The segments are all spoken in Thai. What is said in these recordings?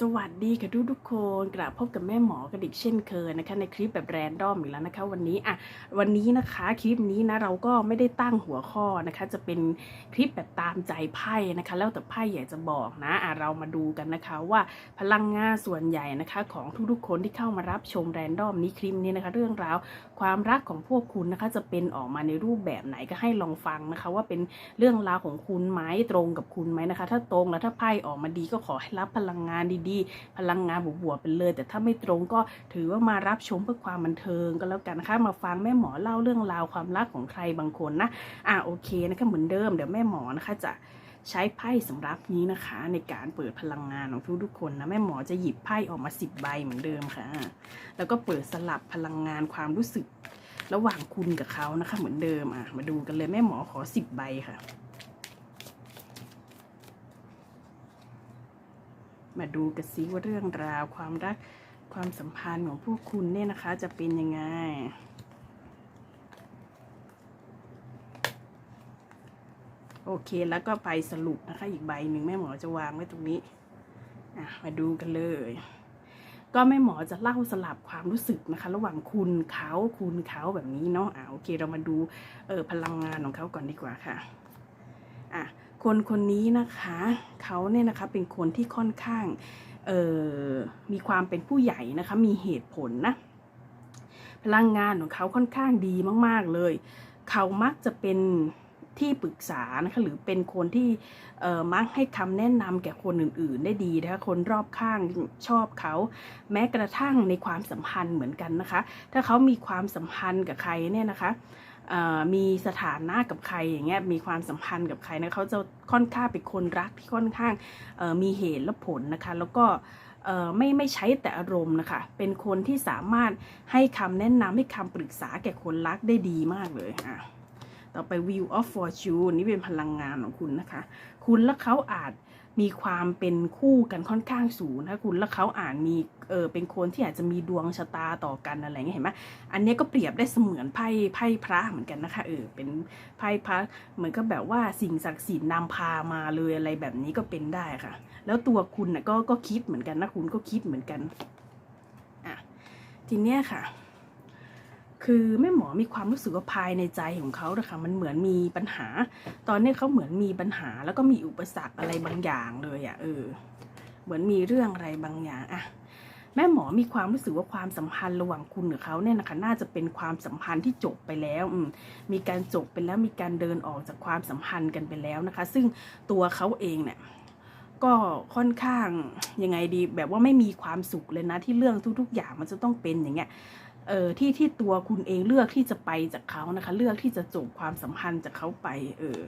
สวัสดีค่ะทุกทุกคนกลับพบกับแม่หมอกันอีกเช่นเคยนะคะในคลิปแบบแรนดอมอีกแล้วนะคะ วันนี้อะวันนี้นะคะคลิปนี้นะเราก็ไม่ได้ตั้งหัวข้อนะคะ จะเป็นคลิปแบบตามใจไพ่นะคะ แล้วแต่ไพ่อยากจะบอกนะอะเรามาดูกันนะคะว่าพลังงานส่วนใหญ่นะคะ ของทุกๆคนที่เข้ามารับชมแรนดอมนี้คลิปนี้นะคะ เรื่องราวความรักของพวกคุณนะคะ จะเป็นออกมาในรูปแบบไหนก็ให้ลองฟังนะคะ ว่าเป็นเรื่องราวของคุณไหมตรงกับคุณไหมนะคะ ถ้าตรงแล้วถ้าไพ่ออกมาดีก็ขอให้รับพลังงานดีๆพลังงานบวกๆไปเลย แต่ถ้าไม่ตรงก็ถือว่ามารับชมเพื่อความบันเทิงก็แล้วกันนะคะ มาฟังแม่หมอเล่าเรื่องราวความรักของใครบางคนนะ อะโอเคนะคะเหมือนเดิมเดี๋ยวแม่หมอนะคะจะใช้ไพ่สำรับนี้นะคะ ในการเปิดพลังงานของทุกๆคนนะแม่หมอจะหยิบไพ่ออกมาสิบใบเหมือนเดิมค่ะ แล้วก็เปิดสลับพลังงานความรู้สึก ระหว่างคุณกับเขานะคะ เหมือนเดิมอะมาดูกันเลยแม่หมอขอสิบใบค่ะ มาดูกันซิว่าเรื่องราวความรักความสัมพันธ์ของพวกคุณเนี่ยนะคะ จะเป็นยังไงโอเคแล้วก็ไปสรุปนะคะ อีกใบหนึ่งแม่หมอจะวางไว้ตรงนี้มาดูกันเลย ก็แม่หมอจะเล่าสลับความรู้สึกนะคะ ระหว่างคุณเขาคุณเขาแบบนี้เนาะอะโอเค เรามาดูเออพลังงานของเขาก่อนดีกว่าค่ะ อะ คนคนนี้นะคะเขาเนี่ยนะคะเป็นคนที่ค่อนข้างมีความเป็นผู้ใหญ่นะคะมีเหตุผลนะพลังงานของเขาค่อนข้างดีมาก ๆ เลย เขามักจะเป็นที่ปรึกษานะคะหรือเป็นคนที่มักให้คำแนะนำแก่คนอื่น ๆ ได้ดีนะคะคนรอบข้างชอบเขา แม้กระทั่งในความสัมพันธ์เหมือนกันนะคะ ถ้าเขามีความสัมพันธ์กับใครเนี่ยนะคะ มีสถานะกับใครอย่างเงี้ยมีความสัมพันธ์กับใครนะเขาจะค่อนข้างเป็นคนรักที่ค่อนข้างมีเหตุและผลนะคะ แล้วก็ไม่ไม่ใช้แต่อารมณ์นะคะ เป็นคนที่สามารถให้คำแนะนำให้คำปรึกษาแก่คนรักได้ดีมากเลยอะ ต่อไป Wheel of Fortune นี่เป็นพลังงานของคุณนะคะ คุณและเขาอาจมีความเป็นคู่กันค่อนข้างสูงนะคุณและเขาอาจมีเออเป็นคนที่อาจจะมีดวงชะตาต่อกันอะไรเงี้ยเห็นไหมอันนี้ก็เปรียบได้เสมือนไพ่ไพ่พระเหมือนกันนะคะเออเป็นไพ่พระเหมือนกับแบบว่าสิ่งศักดิ์สิทธิ์นำพามาเลยอะไรแบบนี้ก็เป็นได้ค่ะ แล้วตัวคุณนะก็ก็คิดเหมือนกันนะคุณก็คิดเหมือนกันอะทีเนี้ยค่ะ คือแม่หมอมีความรู้สึกว่าภายในใจของเขาอะค่ะมันเหมือนมีปัญหา ตอนนี้เขาเหมือนมีปัญหา แล้วก็มีอุปสรรคอะไรบางอย่างเลยอะเออ เหมือนมีเรื่องอะไรบางอย่างอะแม่หมอมีความรู้สึกว่าความสัมพันธ์ระหว่างคุณกับเขาเนี่ยนะคะน่าจะเป็นความสัมพันธ์ที่จบไปแล้วมมีการจบไปแล้วมีการเดินออกจากความสัมพันธ์กันไปแล้วนะคะ ซึ่งตัวเขาเองเนี่ยก็ค่อนข้างยังไงดีแบบว่าไม่มีความสุขเลยนะที่เรื่องทุก ๆ อย่างมันจะต้องเป็นอย่างเงี้ย เออที่ที่ตัวคุณเองเลือกที่จะไปจากเขานะคะ เลือกที่จะจบความสัมพันธ์จากเขาไป เออ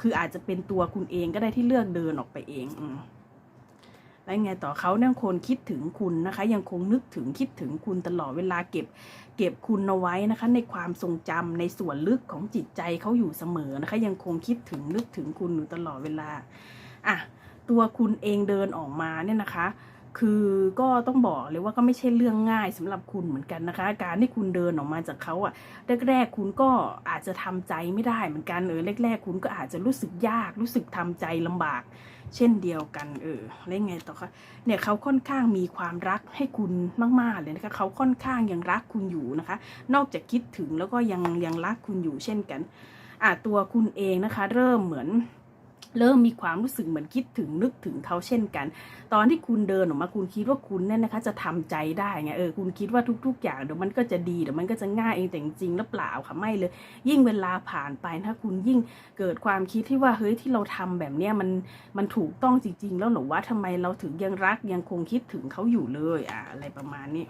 คืออาจจะเป็นตัวคุณเองก็ได้ที่เลือกเดินออกไปเอง อืมแล้วไงต่อเขาเนี่ยคนคิดถึงคุณนะคะ ยังคงนึกถึงคิดถึงคุณตลอดเวลาเก็บ เก็บคุณเอาไว้นะคะ ในความทรงจำในส่วนลึกของจิตใจเขาอยู่เสมอนะคะ ยังคงคิดถึงนึกถึงคุณอยู่ตลอดเวลา อะตัวคุณเองเดินออกมาเนี่ยนะคะ คือก็ต้องบอกเลยว่าก็ไม่ใช่เรื่องง่ายสำหรับคุณเหมือนกันนะคะ การที่คุณเดินออกมาจากเขาอะแรกๆคุณก็อาจจะทำใจไม่ได้เหมือนกันเออแรก ๆ คุณก็อาจจะรู้สึกยากรู้สึกทำใจลำบาก เช่นเดียวกันเออแล้วไงต่อคะเนี่ยเขาค่อนข้างมีความรักให้คุณมากๆเลยนะคะเขาค่อนข้างยังรักคุณอยู่นะคะ นอกจากคิดถึงแล้วก็ยังยังรักคุณอยู่เช่นกันอะตัวคุณเองนะคะ เริ่มเหมือน เริ่มมีความรู้สึกเหมือนคิดถึงนึกถึงเขาเช่นกัน ตอนที่คุณเดินออกมาคุณคิดว่าคุณเนี่ยนะคะ จะทำใจได้ไงเออคุณคิดว่าทุก ๆ อย่างเดี๋ยวมันก็จะดีเดี๋ยวมันก็จะง่ายเองแต่จริงๆแล้วเปล่าค่ะไม่เลย ยิ่งเวลาผ่านไปถ้าคุณยิ่งเกิดความคิดที่ว่าเฮ้ยที่เราทำแบบเนี้ยมันมันถูกต้องจริง ๆ แล้วหรอว่าทำไมเราถึงยังรักยังคงคิดถึงเขาอยู่เลยอะอะไรประมาณนี้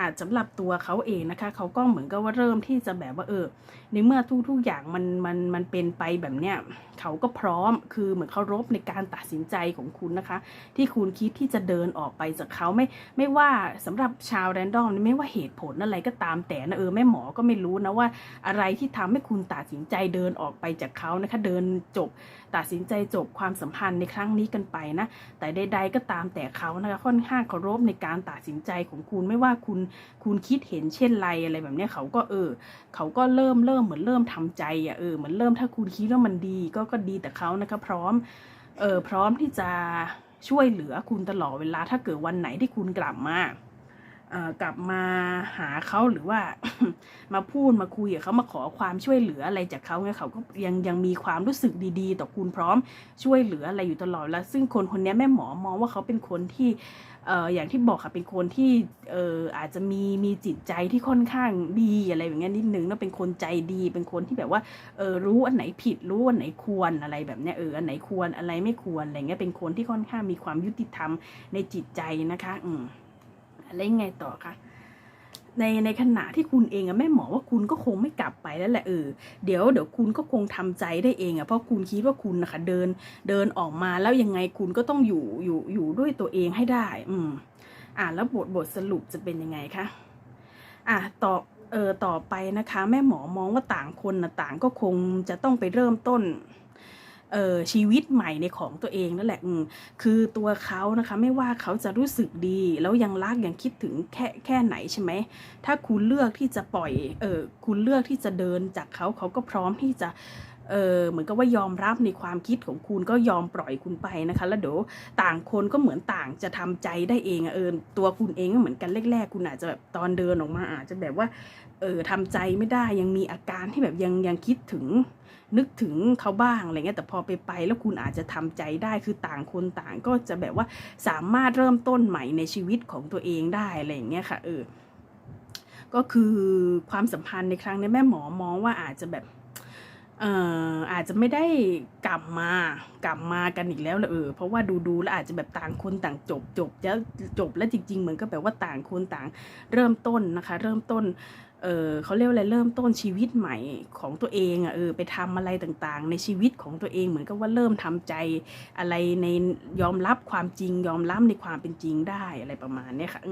อาจสำหรับตัวเขาเองนะคะ เขาก็เหมือนกับว่าเริ่มที่จะแบบว่าเออในเมื่อทุกๆอย่างมันมันมันเป็นไปแบบเนี้ยเขาก็พร้อมคือเหมือนเคารพในการตัดสินใจของคุณนะคะ ที่คุณคิดที่จะเดินออกไปจากเขาไม่ไม่ว่าสำหรับชาวแรนดอมไม่ว่าเหตุผลอะไรก็ตามแต่นะเออแม่หมอก็ไม่รู้นะว่าอะไรที่ทำให้คุณตัดสินใจเดินออกไปจากเขานะคะเดินจบตัดสินใจจบความสัมพันธ์ในครั้งนี้กันไปนะแต่ใด ๆ ก็ตามแต่เขานะคะค่อนข้างเคารพในการตัดสินใจของคุณไม่ว่าคุณคุณคิดเห็นเช่นไรอะไรแบบนี้เขาก็เออ เขาก็เริ่มเริ่มเหมือนเริ่มทำใจอะเออเหมือนเริ่มถ้าคุณคิดว่ามันดีก็ก็ดีแต่เขานะคะพร้อมเออพร้อมที่จะช่วยเหลือคุณตลอดเวลาถ้าเกิดวันไหนที่คุณกลับมาเอ่อกลับมาหาเขาหรือว่ามาพูดมาคุยกับเขามาขอความช่วยเหลืออะไรจากเขาเนี่ยเขาก็ยังยังมีความรู้สึกดีๆ ต่อคุณพร้อมช่วยเหลืออะไรอยู่ตลอดแล้ว ซึ่งคนคนนี้แม่หมอมองว่าเขาเป็นคนที่ อ่ออย่างที่บอกค่ะเป็นคนที่เอ่ออาจจะมีมีจิตใจที่ค่อนข้างดีอะไรอย่างเงี้ยนิดนึงแล้วเป็นคนใจดี เป็นคนที่แบบว่าเออรู้อันไหนผิดรู้อันไหนควรอะไรแบบเนี้ยเอออันไหนควรอะไรไม่ควรอะไรเงี้ยเป็นคนที่ค่อนข้างมีความยุติธรรมในจิตใจนะคะ อืมอะไรไงต่อคะ ในในขณะที่คุณเองอะแม่หมอว่าคุณก็คงไม่กลับไปแล้วแหละเออเดี๋ยวเดี๋ยวคุณก็คงทำใจได้เองอะเพราะคุณคิดว่าคุณนะคะเดินเดินออกมาแล้วยังไงคุณก็ต้องอยู่อยู่อยู่ด้วยตัวเองให้ได้ อืม อ่าแล้วบทบทสรุปจะเป็นยังไงคะอะต่อเออต่อไปนะคะ แม่หมอมองว่าต่างคนนะต่างก็คงจะต้องไปเริ่มต้น ชีวิตใหม่ในของตัวเองนั่นแหละคือตัวเขานะคะไม่ว่าเขาจะรู้สึกดี แล้วยังรักยังคิดถึงแค่แค่ไหนใช่ไหมถ้าคุณเลือกที่จะปล่อยเออคุณเลือกที่จะเดินจากเขาเขาก็พร้อมที่จะ เออเหมือนกับว่ายอมรับในความคิดของคุณก็ยอมปล่อยคุณไปนะคะ แล้วเดี๋ยวต่างคนก็เหมือนต่างจะทำใจได้เองอะเออตัวคุณเองก็เหมือนกันแรกๆ คุณอาจจะแบบตอนเดินออกมาอาจจะแบบว่าเออทำใจไม่ได้ยังมีอาการที่แบบยังยังคิดถึงนึกถึงเขาบ้างอะไรเงี้ยแต่พอไปไปแล้วคุณอาจจะทำใจได้คือต่างคนต่างก็จะแบบว่าสามารถเริ่มต้นใหม่ในชีวิตของตัวเองได้อะไรอย่างเงี้ยค่ะเออก็คือความสัมพันธ์ในครั้งนี้แม่หมอมองว่าอาจจะแบบ เอ่ออาจจะไม่ได้กลับมากลับมากันอีกแล้วละเออเพราะว่าดูดูๆแล้วอาจจะแบบต่างคนต่างจบจบแล้วจบแล้วจริง ๆ เหมือนกับแบบว่าต่างคนต่างเริ่มต้นนะคะ เริ่มต้นเออเขาเรียกอะไรเริ่มต้นชีวิตใหม่ของตัวเองอะเออไปทำอะไรต่างๆ ในชีวิตของตัวเองเหมือนกับว่าเริ่มทำใจอะไรในยอมรับความจริง ยอมรับในความเป็นจริงได้อะไรประมาณเนี้ยค่ะ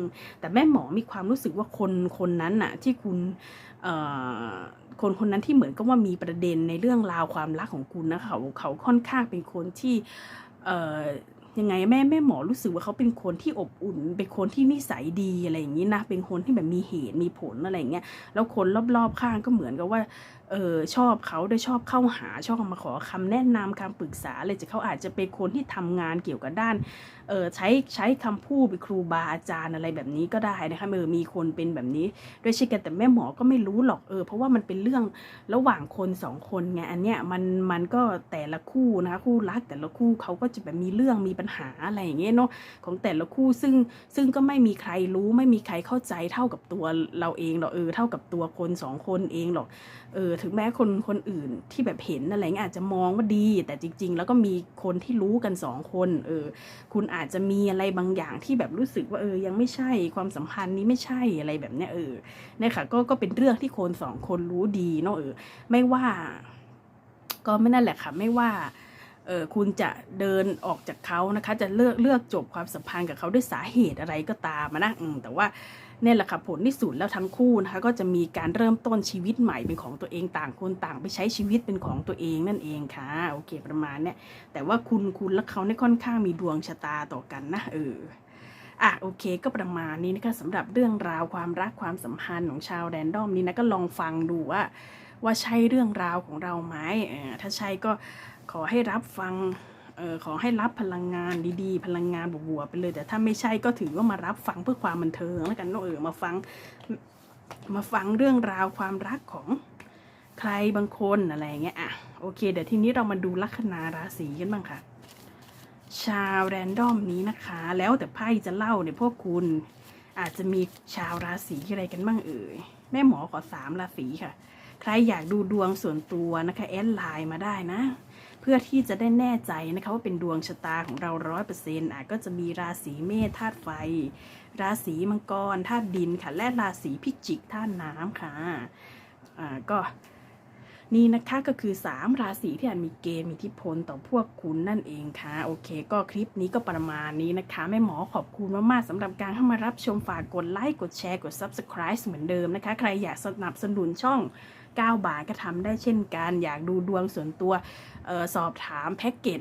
แต่แม่หมอมีความรู้สึกว่าคนคนนั้นน่ะที่คุณเอ่อ คนคนนั้นที่เหมือนกับว่ามีประเด็นในเรื่องราวความรักของคุณนะเขาเขาค่อนข้างเป็นคนที่เอ่อยังไงแม่แม่หมอรู้สึกว่าเขาเป็นคนที่อบอุ่น เป็นคนที่นิสัยดีอะไรอย่างนี้นะเป็นคนที่แบบมีเหตุมีผลอะไรอย่างเงี้ยแล้วคนรอบๆข้างก็เหมือนกับว่าเออชอบเขาได้ชอบเข้าหาชอบมาขอคำแนะนำคำปรึกษาอะไรจะเขาอาจจะเป็นคนที่ทำงานเกี่ยวกับด้านเออใช้ใช้คำพูดเป็นครูบาอาจารย์อะไรแบบนี้ก็ได้นะคะเออมีคนเป็นแบบนี้ด้วยเช่นกันแต่แม่หมอก็ไม่รู้หรอกเออเพราะว่ามันเป็นเรื่องระหว่างคนสองคนไงอันเนี้ยมันมันก็แต่ละคู่นะคะคู่รักแต่ละคู่เขาก็จะแบบมีเรื่องมีปัญหาอะไรอย่างเงี้ยเนาะของแต่ละคู่ซึ่งซึ่งก็ไม่มีใครรู้ไม่มีใครเข้าใจเท่ากับตัวเราเองหรอกเออเท่ากับตัวคนสองคนเองหรอกเออถึงแม้คนคนอื่นที่แบบเห็นอะไรเงี้ยอาจจะมองว่าดี แต่จริง ๆ แล้วก็มีคนที่รู้กันสองคนเออคุณอาจจะมีอะไรบางอย่างที่แบบรู้สึกว่าเออยังไม่ใช่ความสัมพันธ์นี้ไม่ใช่อะไรแบบเนี้ยเออเนี่ยค่ะก็ก็เป็นเรื่องที่คนสองคนรู้ดีเนาะเออไม่ว่า ก็ไม่นั่นแหละค่ะ ไม่ว่า เออคุณจะเดินออกจากเขานะคะ จะเลือกเลือกจบความสัมพันธ์กับเขาด้วยสาเหตุอะไรก็ตามนะอืมแต่ว่าเนี่ยแหละค่ะผลที่สุดแล้วทั้งคู่นะคะ ก็จะมีการเริ่มต้นชีวิตใหม่เป็นของตัวเองต่างคนต่างไปใช้ชีวิตเป็นของตัวเองนั่นเองค่ะโอเคประมาณเนี้ยแต่ว่าคุณคุณและเขาเนี่ยค่อนข้างมีดวงชะตาต่อกันนะเอออะโอเคก็ประมาณนี้นะคะสำหรับเรื่องราวความรักความสัมพันธ์ของชาวแรนดอมนี้นะก็ลองฟังดูว่าว่าใช่เรื่องราวของเราไหมถ้าใช่ก็ ขอให้รับฟังเออขอให้รับพลังงานดีๆ พลังงานบวกๆไปเลย แต่ถ้าไม่ใช่ก็ถือว่ามารับฟังเพื่อความบันเทิงแล้วกันเนอะเออมาฟังมาฟังเรื่องราวความรักของใครบางคนอะไรเงี้ยอะโอเค เดี๋ยวทีนี้เรามาดูลัคนาราศีกันบ้างค่ะ ชาวแรนดอมนี้นะคะ แล้วแต่ไพ่จะเล่าเนี่ยพวกคุณอาจจะมีชาวราศีอะไรกันบ้างเอ่ยแม่หมอขอสามราศีค่ะ ใครอยากดูดวงส่วนตัวนะคะแอดไลน์มาได้นะ เพื่อที่จะได้แน่ใจนะคะว่าเป็นดวงชะตาของเราร้อยเปอร์เซ็นต์อะก็จะมีราศีเมษธาตุไฟ ราศีมังกรธาตุดินค่ะ และราศีพิจิกธาตุน้ำค่ะอ่าก็ นี่นะคะก็คือ 3 ราศีที่อาจมีเกณฑ์มีทิพลต่อพวกคุณนั่นเองค่ะ โอเค ก็คลิปนี้ก็ประมาณนี้นะคะแม่หมอขอบคุณมากๆสำหรับการเข้ามารับชมฝากกดไลค์กดแชร์กด Subscribe เหมือนเดิมนะคะ ใครอยากสนับสนุนช่อง 9 บาทก็ทำได้เช่นกัน อยากดูดวงส่วนตัวออสอบถามแพ็กเกจ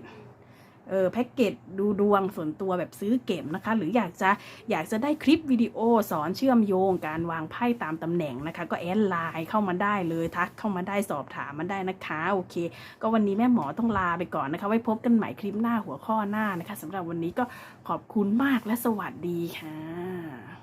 เออแพ็กเกจดูดวงส่วนตัวแบบซื้อเก็บนะคะ หรืออยากจะอยากจะได้คลิปวิดีโอสอนเชื่อมโยงการวางไพ่ตามตำแหน่งนะคะ ก็แอดไลน์เข้ามาได้เลยทักเข้ามาได้สอบถามมาได้นะคะโอเค ก็วันนี้แม่หมอต้องลาไปก่อนนะคะ ไว้พบกันใหม่คลิปหน้าหัวข้อหน้านะคะสำหรับวันนี้ก็ขอบคุณมากและสวัสดีค่ะ